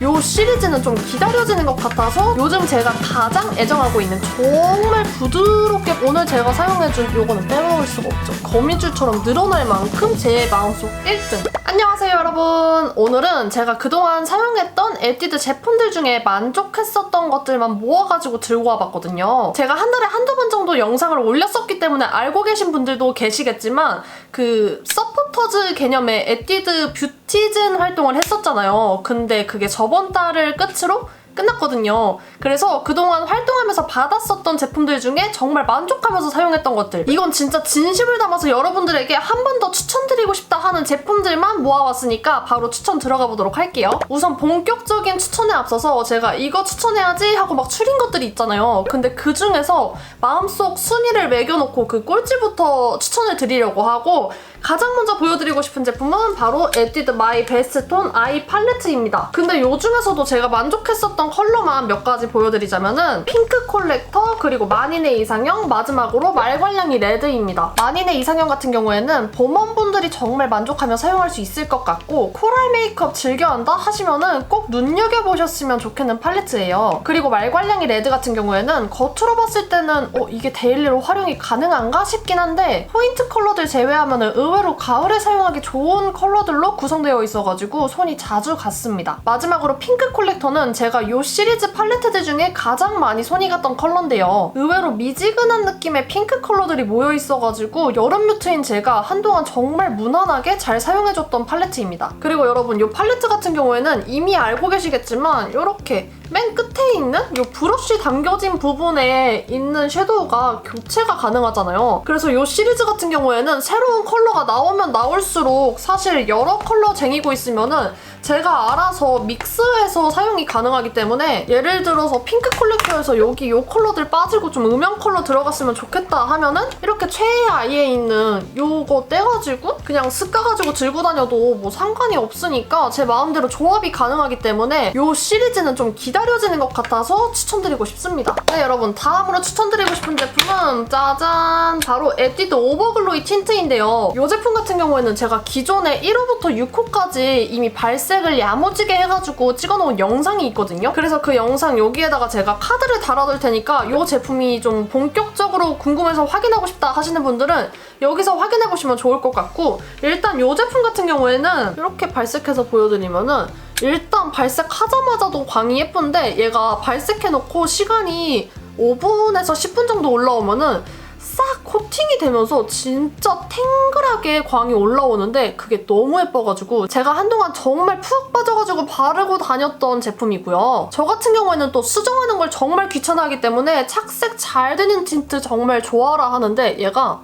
요 시리즈는 좀 기다려지는 것 같아서 요즘 제가 가장 애정하고 있는 정말 부드럽게 오늘 제가 사용해준 요거는 빼먹을 수가 없죠. 거미줄처럼 늘어날 만큼 제 마음속 1등. 안녕하세요 여러분. 오늘은 제가 그동안 사용했던 에뛰드 제품들 중에 만족했었던 것들만 모아가지고 들고 와봤거든요. 제가 한 달에 한두 번 정도 영상을 올렸었기 때문에 알고 계신 분들도 계시겠지만 그 서포터즈 개념의 에뛰드 뷰티 즌 활동을 했었잖아요. 근데 그게 저번 달을 끝으로 끝났거든요. 그래서 그동안 활동하면서 받았었던 제품들 중에 정말 만족하면서 사용했던 것들. 이건 진짜 진심을 담아서 여러분들에게 한 번 더 추천드리고 싶다 하는 제품들만 모아왔으니까 바로 추천 들어가 보도록 할게요. 우선 본격적인 추천에 앞서서 제가 이거 추천해야지 하고 막 추린 것들이 있잖아요. 근데 그 중에서 마음속 순위를 매겨놓고 그 꼴찌부터 추천을 드리려고 하고 가장 먼저 보여드리고 싶은 제품은 바로 에뛰드 마이 베스트 톤 아이 팔레트입니다. 근데 요 중에서도 제가 만족했었던 컬러만 몇 가지 보여드리자면은 핑크 콜렉터 그리고 만인의 이상형 마지막으로 말괄량이 레드입니다. 만인의 이상형 같은 경우에는 봄원분들이 정말 만족하며 사용할 수 있을 것 같고 코랄 메이크업 즐겨한다 하시면은 꼭 눈여겨보셨으면 좋겠는 팔레트예요. 그리고 말괄량이 레드 같은 경우에는 겉으로 봤을 때는 어 이게 데일리로 활용이 가능한가 싶긴 한데 포인트 컬러들 제외하면은 의외 로 가을에 사용하기 좋은 컬러들로 구성되어 있어가지고 손이 자주 갔습니다. 마지막으로 핑크 콜렉터는 제가 이 시리즈 팔레트들 중에 가장 많이 손이 갔던 컬러인데요. 의외로 미지근한 느낌의 핑크 컬러들이 모여 있어가지고 여름 뮤트인 제가 한동안 정말 무난하게 잘 사용해줬던 팔레트입니다. 그리고 여러분 이 팔레트 같은 경우에는 이미 알고 계시겠지만 이렇게 맨 끝에 있는 이 브러쉬 담겨진 부분에 있는 섀도우가 교체가 가능하잖아요. 그래서 이 시리즈 같은 경우에는 새로운 컬러가 나오면 나올수록 사실 여러 컬러 쟁이고 있으면은 제가 알아서 믹스해서 사용이 가능하기 때문에 예를 들어서 핑크 컬렉터에서 여기 이 컬러들 빠지고 좀 음영 컬러 들어갔으면 좋겠다 하면은 이렇게 최애 아이에 있는 요거 떼가지고 그냥 습가가지고 들고 다녀도 뭐 상관이 없으니까 제 마음대로 조합이 가능하기 때문에 요 시리즈는 좀 기 다려지는 것 같아서 추천드리고 싶습니다. 네 여러분 다음으로 추천드리고 싶은 제품은 짜잔 바로 에뛰드 오버글로이 틴트인데요. 이 제품 같은 경우에는 제가 기존에 1호부터 6호까지 이미 발색을 야무지게 해가지고 찍어놓은 영상이 있거든요. 그래서 그 영상 여기에다가 제가 카드를 달아둘 테니까 이 제품이 좀 본격적으로 궁금해서 확인하고 싶다 하시는 분들은 여기서 확인해보시면 좋을 것 같고 일단 이 제품 같은 경우에는 이렇게 발색해서 보여드리면은 일단 발색하자마자도 광이 예쁜데 얘가 발색해놓고 시간이 5분에서 10분 정도 올라오면은 싹 코팅이 되면서 진짜 탱글하게 광이 올라오는데 그게 너무 예뻐가지고 제가 한동안 정말 푹 빠져가지고 바르고 다녔던 제품이고요. 저 같은 경우에는 또 수정하는 걸 정말 귀찮아하기 때문에 착색 잘 되는 틴트 정말 좋아라 하는데 얘가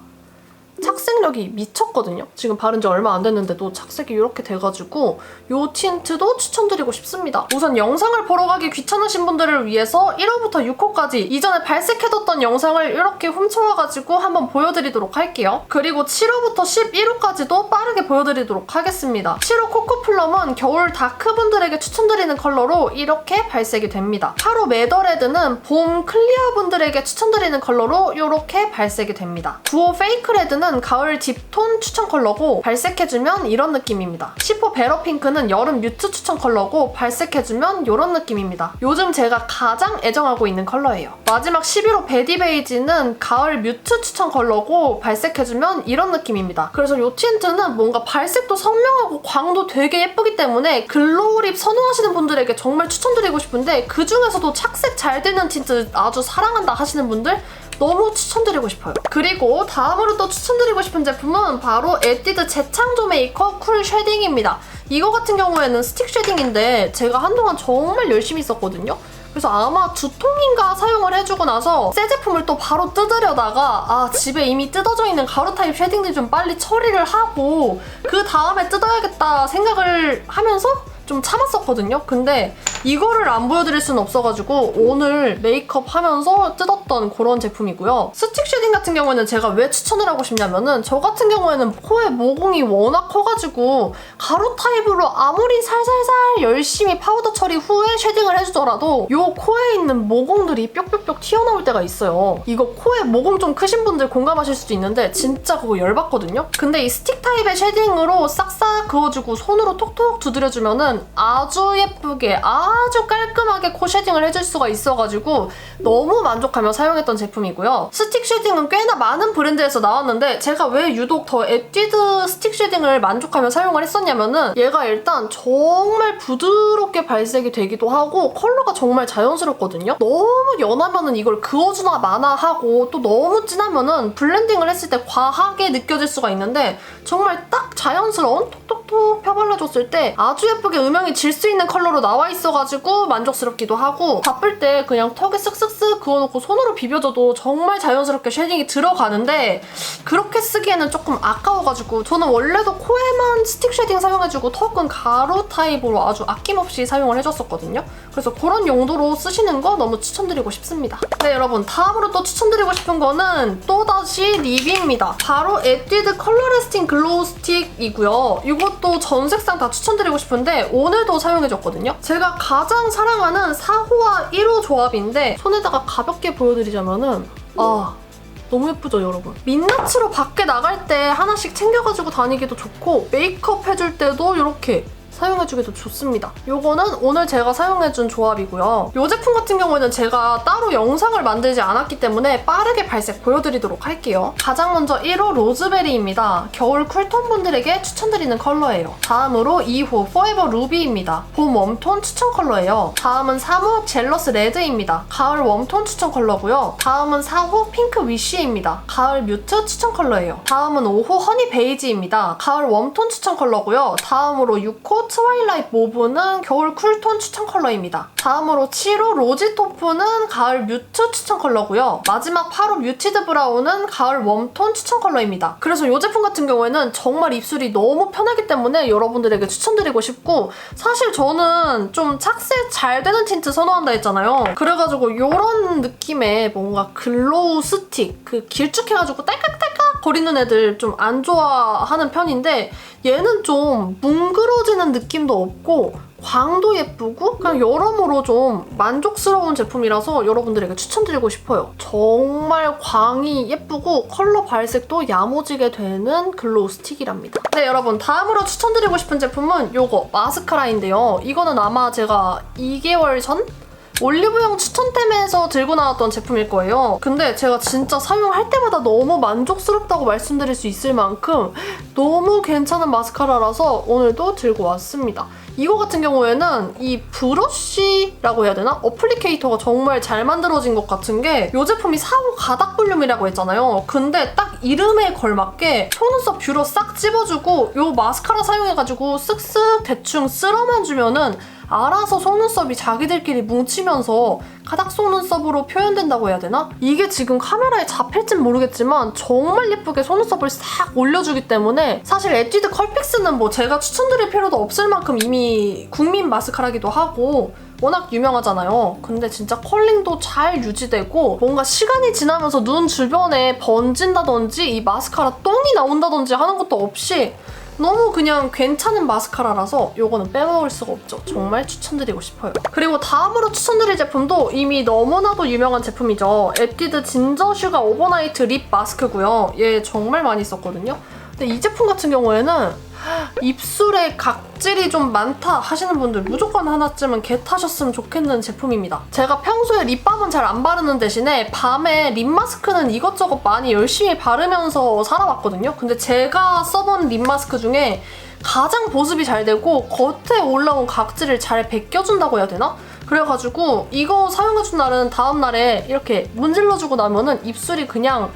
착색력이 미쳤거든요. 지금 바른 지 얼마 안 됐는데도 착색이 이렇게 돼가지고 이 틴트도 추천드리고 싶습니다. 우선 영상을 보러 가기 귀찮으신 분들을 위해서 1호부터 6호까지 이전에 발색해뒀던 영상을 이렇게 훔쳐와가지고 한번 보여드리도록 할게요. 그리고 7호부터 11호까지도 빠르게 보여드리도록 하겠습니다. 7호 코코플럼은 겨울 다크분들에게 추천드리는 컬러로 이렇게 발색이 됩니다. 8호 매더레드는 봄 클리어 분들에게 추천드리는 컬러로 이렇게 발색이 됩니다. 9호 페이크레드는 가을 딥톤 추천 컬러고 발색해주면 이런 느낌입니다. 10호 베러 핑크는 여름 뮤트 추천 컬러고 발색해주면 이런 느낌입니다. 요즘 제가 가장 애정하고 있는 컬러예요. 마지막 11호 베디 베이지는 가을 뮤트 추천 컬러고 발색해주면 이런 느낌입니다. 그래서 이 틴트는 뭔가 발색도 선명하고 광도 되게 예쁘기 때문에 글로우 립 선호하시는 분들에게 정말 추천드리고 싶은데 그 중에서도 착색 잘 되는 틴트 아주 사랑한다 하시는 분들 너무 추천드리고 싶어요. 그리고 다음으로 또 추천드리고 싶은 제품은 바로 에뛰드 재창조 메이커 쿨 쉐딩입니다. 이거 같은 경우에는 스틱 쉐딩인데 제가 한동안 정말 열심히 썼거든요. 그래서 아마 두 통인가 사용을 해주고 나서 새 제품을 또 바로 뜯으려다가 아 집에 이미 뜯어져 있는 가루 타입 쉐딩들 좀 빨리 처리를 하고 그 다음에 뜯어야겠다 생각을 하면서 좀 참았었거든요. 근데 이거를 안 보여드릴 수는 없어가지고 오늘 메이크업 하면서 뜯었던 그런 제품이고요. 스틱 쉐딩 같은 경우에는 제가 왜 추천을 하고 싶냐면은 저 같은 경우에는 코에 모공이 워낙 커가지고 가루 타입으로 아무리 살살살 열심히 파우더 처리 후에 쉐딩을 해주더라도 요 코에 있는 모공들이 뿅뿅뿅 튀어나올 때가 있어요. 이거 코에 모공 좀 크신 분들 공감하실 수도 있는데 진짜 그거 열받거든요. 근데 이 스틱 타입의 쉐딩으로 싹싹 그어주고 손으로 톡톡 두드려주면은 아주 예쁘게 아주 깔끔하게 코 쉐딩을 해줄 수가 있어가지고 너무 만족하며 사용했던 제품이고요. 스틱 쉐딩은 꽤나 많은 브랜드에서 나왔는데 제가 왜 유독 더 에뛰드 스틱 쉐딩을 만족하며 사용을 했었냐면은 얘가 일단 정말 부드럽게 발색이 되기도 하고 컬러가 정말 자연스럽거든요. 너무 연하면은 이걸 그어주나 마나 하고 또 너무 진하면은 블렌딩을 했을 때 과하게 느껴질 수가 있는데 정말 딱 자연스러운 톡톡 톡 펴발라줬을 때 아주 예쁘게 음영이 질 수 있는 컬러로 나와 있어가지고 만족스럽기도 하고 바쁠 때 그냥 턱에 쓱쓱쓱 그어놓고 손으로 비벼줘도 정말 자연스럽게 쉐딩이 들어가는데 그렇게 쓰기에는 조금 아까워가지고 저는 원래도 코에만 스틱 쉐딩 사용해주고 턱은 가루 타입으로 아주 아낌없이 사용을 해줬었거든요. 그래서 그런 용도로 쓰시는 거 너무 추천드리고 싶습니다. 네 여러분 다음으로 또 추천드리고 싶은 거는 또다시 립입니다. 바로 에뛰드 컬러 레스팅 글로우 스틱이고요. 이 것도 전 색상 다 추천드리고 싶은데 오늘도 사용해줬거든요. 제가 가장 사랑하는 4호와 1호 조합인데 손에다가 가볍게 보여드리자면은 아 너무 예쁘죠 여러분 민낯으로 밖에 나갈 때 하나씩 챙겨가지고 다니기도 좋고 메이크업 해줄 때도 이렇게 사용해주기도 좋습니다. 요거는 오늘 제가 사용해준 조합이고요. 이 제품 같은 경우에는 제가 따로 영상을 만들지 않았기 때문에 빠르게 발색 보여드리도록 할게요. 가장 먼저 1호 로즈베리입니다. 겨울 쿨톤 분들에게 추천드리는 컬러예요. 다음으로 2호 포에버 루비입니다. 봄 웜톤 추천 컬러예요. 다음은 3호 젤러스 레드입니다. 가을 웜톤 추천 컬러고요. 다음은 4호 핑크 위쉬입니다. 가을 뮤트 추천 컬러예요. 다음은 5호 허니 베이지입니다. 가을 웜톤 추천 컬러고요. 다음으로 6호 트와일라이트 모브는 겨울 쿨톤 추천 컬러입니다. 다음으로 7호 로지 토프는 가을 뮤트 추천 컬러고요. 마지막 8호 뮤티드 브라운은 가을 웜톤 추천 컬러입니다. 그래서 이 제품 같은 경우에는 정말 입술이 너무 편하기 때문에 여러분들에게 추천드리고 싶고 사실 저는 좀 착색 잘 되는 틴트 선호한다 했잖아요. 그래가지고 이런 느낌의 뭔가 글로우 스틱 그 길쭉해가지고 딸깍딸깍 거리는 애들 좀 안 좋아하는 편인데 얘는 좀 뭉그러지는 느낌도 없고 광도 예쁘고 그냥 여러모로 좀 만족스러운 제품이라서 여러분들에게 추천드리고 싶어요. 정말 광이 예쁘고 컬러 발색도 야무지게 되는 글로우 스틱이랍니다. 네 여러분 다음으로 추천드리고 싶은 제품은 이거 마스카라인데요. 이거는 아마 제가 2개월 전? 올리브영 추천템에서 들고 나왔던 제품일 거예요. 근데 제가 진짜 사용할 때마다 너무 만족스럽다고 말씀드릴 수 있을 만큼 너무 괜찮은 마스카라라서 오늘도 들고 왔습니다. 이거 같은 경우에는 이 브러쉬라고 해야 되나? 어플리케이터가 정말 잘 만들어진 것 같은 게 이 제품이 4호 가닥 볼륨이라고 했잖아요. 근데 딱 이름에 걸맞게 속눈썹 뷰러 싹 찝어주고 이 마스카라 사용해가지고 쓱쓱 대충 쓸어만 주면은 알아서 속눈썹이 자기들끼리 뭉치면서 가닥 속눈썹으로 표현된다고 해야 되나? 이게 지금 카메라에 잡힐진 모르겠지만 정말 예쁘게 속눈썹을 싹 올려주기 때문에 사실 에뛰드 컬픽스는 뭐 제가 추천드릴 필요도 없을 만큼 이미 국민 마스카라기도 하고 워낙 유명하잖아요. 근데 진짜 컬링도 잘 유지되고 뭔가 시간이 지나면서 눈 주변에 번진다든지 이 마스카라 똥이 나온다든지 하는 것도 없이 너무 그냥 괜찮은 마스카라라서 이거는 빼먹을 수가 없죠. 정말 추천드리고 싶어요. 그리고 다음으로 추천드릴 제품도 이미 너무나도 유명한 제품이죠. 에뛰드 진저 슈가 오버나이트 립 마스크고요. 얘 정말 많이 썼거든요. 근데 이 제품 같은 경우에는 입술에 각질이 좀 많다 하시는 분들 무조건 하나쯤은 겟하셨으면 좋겠는 제품입니다. 제가 평소에 립밤은 잘 안 바르는 대신에 밤에 립 마스크는 이것저것 많이 열심히 바르면서 살아왔거든요. 근데 제가 써본 립 마스크 중에 가장 보습이 잘 되고 겉에 올라온 각질을 잘 벗겨준다고 해야 되나? 그래가지고 이거 사용해준 날은 다음날에 이렇게 문질러주고 나면은 입술이 그냥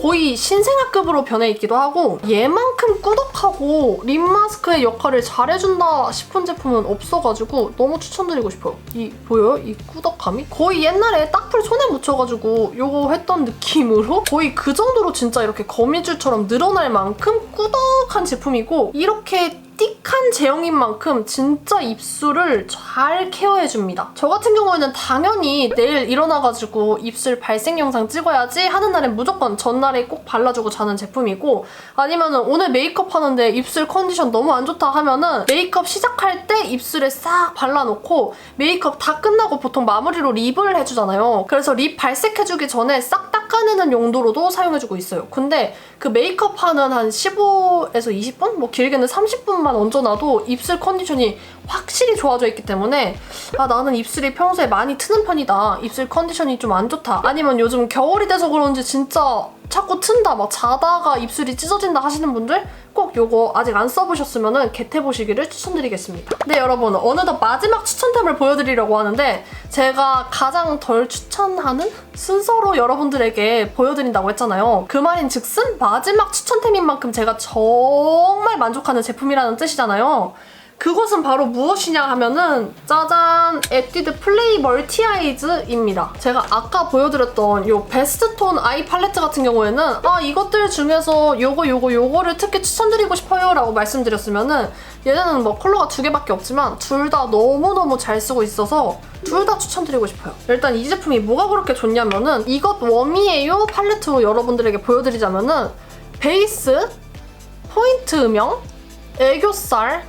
거의 신생아급으로 변해 있기도 하고 얘만큼 꾸덕하고 립 마스크의 역할을 잘해준다 싶은 제품은 없어가지고 너무 추천드리고 싶어요. 이 보여요? 이 꾸덕함이? 거의 옛날에 딱풀 손에 묻혀가지고 요거 했던 느낌으로 거의 그 정도로 진짜 이렇게 거미줄처럼 늘어날 만큼 꾸덕한 제품이고 이렇게 띡한 제형인 만큼 진짜 입술을 잘 케어해줍니다. 저 같은 경우에는 당연히 내일 일어나가지고 입술 발색 영상 찍어야지 하는 날엔 무조건 전날에 꼭 발라주고 자는 제품이고 아니면은 오늘 메이크업 하는데 입술 컨디션 너무 안 좋다 하면은 메이크업 시작할 때 입술에 싹 발라놓고 메이크업 다 끝나고 보통 마무리로 립을 해주잖아요. 그래서 립 발색해주기 전에 싹 닦아내는 용도로도 사용해주고 있어요. 근데 그 메이크업 하는 한 15에서 20분? 뭐 길게는 30분 만 얹어놔도 입술 컨디션이 확실히 좋아져 있기 때문에 아 나는 입술이 평소에 많이 트는 편이다. 입술 컨디션이 좀 안 좋다. 아니면 요즘 겨울이 돼서 그런지 진짜 자꾸 튼다. 막 자다가 입술이 찢어진다 하시는 분들 꼭 요거 아직 안 써보셨으면 겟해보시기를 추천드리겠습니다. 네 여러분 어느덧 마지막 추천템을 보여드리려고 하는데 제가 가장 덜 추천하는 순서로 여러분들에게 보여드린다고 했잖아요. 그 말인 즉슨 마지막 추천템인 만큼 제가 정말 만족하는 제품이라는 뜻이잖아요. 그것은 바로 무엇이냐 하면은 짜잔 에뛰드 플레이 멀티 아이즈입니다. 제가 아까 보여드렸던 요 베스트 톤 아이 팔레트 같은 경우에는 아 이것들 중에서 요거 요거 요거를 특히 추천드리고 싶어요 라고 말씀드렸으면은 얘네는 뭐 컬러가 두 개밖에 없지만 둘 다 너무너무 잘 쓰고 있어서 둘 다 추천드리고 싶어요. 일단 이 제품이 뭐가 그렇게 좋냐면은 이것 웜이에요 팔레트로 여러분들에게 보여드리자면은 베이스, 포인트 음영, 애교살,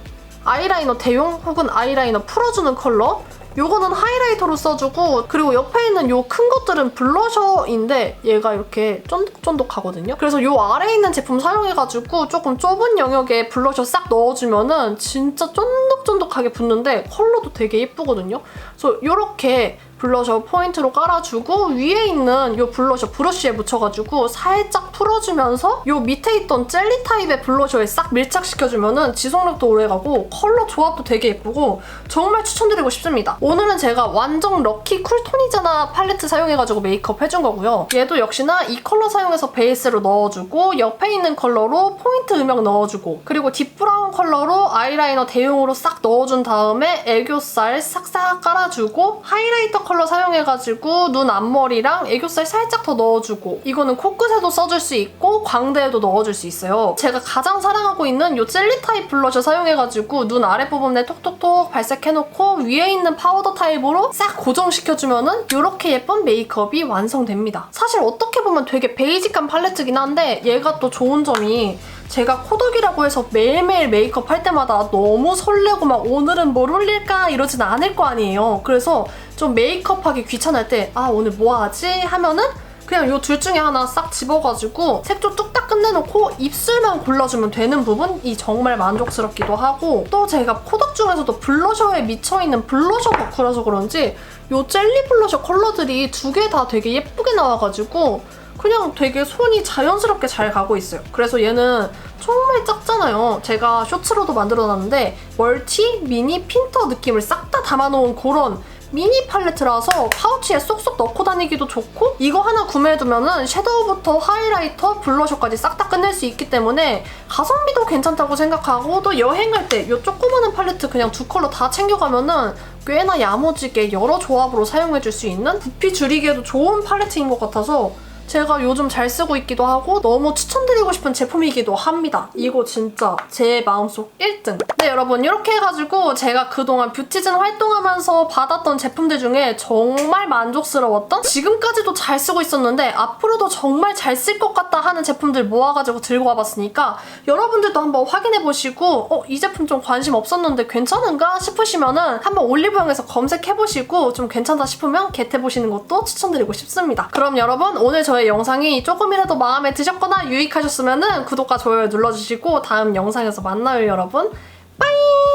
아이라이너 대용 혹은 아이라이너 풀어주는 컬러 요거는 하이라이터로 써주고 그리고 옆에 있는 요 큰 것들은 블러셔인데 얘가 이렇게 쫀득쫀득하거든요. 그래서 요 아래에 있는 제품 사용해가지고 조금 좁은 영역에 블러셔 싹 넣어주면은 진짜 쫀득쫀득하게 붙는데 컬러도 되게 예쁘거든요. 그래서 요렇게 블러셔 포인트로 깔아주고 위에 있는 요 블러셔 브러쉬에 묻혀가지고 살짝 풀어주면서 요 밑에 있던 젤리 타입의 블러셔에 싹 밀착시켜주면은 지속력도 오래가고 컬러 조합도 되게 예쁘고 정말 추천드리고 싶습니다. 오늘은 제가 완전 럭키 쿨톤이잖아 팔레트 사용해가지고 메이크업 해준 거고요. 얘도 역시나 이 컬러 사용해서 베이스로 넣어주고 옆에 있는 컬러로 포인트 음영 넣어주고 그리고 딥브라운 컬러로 아이라이너 대용으로 싹 넣어준 다음에 애교살 싹싹 깔아주고 하이라이터 컬러 사용해가지고 눈 앞머리랑 애교살 살짝 더 넣어주고 이거는 코끝에도 써줄 수 있고 광대에도 넣어줄 수 있어요. 제가 가장 사랑하고 있는 이 젤리 타입 블러셔 사용해가지고 눈 아랫부분에 톡톡톡 발색해놓고 위에 있는 파우더 타입으로 싹 고정시켜주면은 이렇게 예쁜 메이크업이 완성됩니다. 사실 어떻게 보면 되게 베이직한 팔레트긴 한데 얘가 또 좋은 점이 제가 코덕이라고 해서 매일매일 메이크업 할 때마다 너무 설레고 막 오늘은 뭘 올릴까 이러진 않을 거 아니에요. 그래서 좀 메이크업 하기 귀찮을 때 아 오늘 뭐 하지 하면은 그냥 요 둘 중에 하나 싹 집어가지고 색조 뚝딱 끝내놓고 입술만 골라주면 되는 부분이 정말 만족스럽기도 하고 또 제가 코덕 중에서도 블러셔에 미쳐있는 블러셔 덕후라서 그런지 요 젤리 블러셔 컬러들이 두 개 다 되게 예쁘게 나와가지고 그냥 되게 손이 자연스럽게 잘 가고 있어요. 그래서 얘는 정말 작잖아요. 제가 쇼츠로도 만들어놨는데 멀티, 미니, 핀터 느낌을 싹 다 담아놓은 그런 미니 팔레트라서 파우치에 쏙쏙 넣고 다니기도 좋고 이거 하나 구매해두면은 섀도우부터 하이라이터, 블러셔까지 싹 다 끝낼 수 있기 때문에 가성비도 괜찮다고 생각하고 또 여행할 때 이 조그마한 팔레트 그냥 두 컬러 다 챙겨가면은 꽤나 야무지게 여러 조합으로 사용해줄 수 있는 부피 줄이기에도 좋은 팔레트인 것 같아서 제가 요즘 잘 쓰고 있기도 하고 너무 추천드리고 싶은 제품이기도 합니다. 이거 진짜 제 마음속 1등. 네 여러분 이렇게 해가지고 제가 그동안 뷰티즌 활동하면서 받았던 제품들 중에 정말 만족스러웠던 지금까지도 잘 쓰고 있었는데 앞으로도 정말 잘 쓸 것 같다 하는 제품들 모아가지고 들고 와봤으니까 여러분들도 한번 확인해보시고 어, 이 제품 좀 관심 없었는데 괜찮은가 싶으시면은 한번 올리브영에서 검색해보시고 좀 괜찮다 싶으면 겟해보시는 것도 추천드리고 싶습니다. 그럼 여러분 오늘 저 저의 영상이 조금이라도 마음에 드셨거나 유익하셨으면 구독과 좋아요 눌러주시고 다음 영상에서 만나요 여러분. 빠이!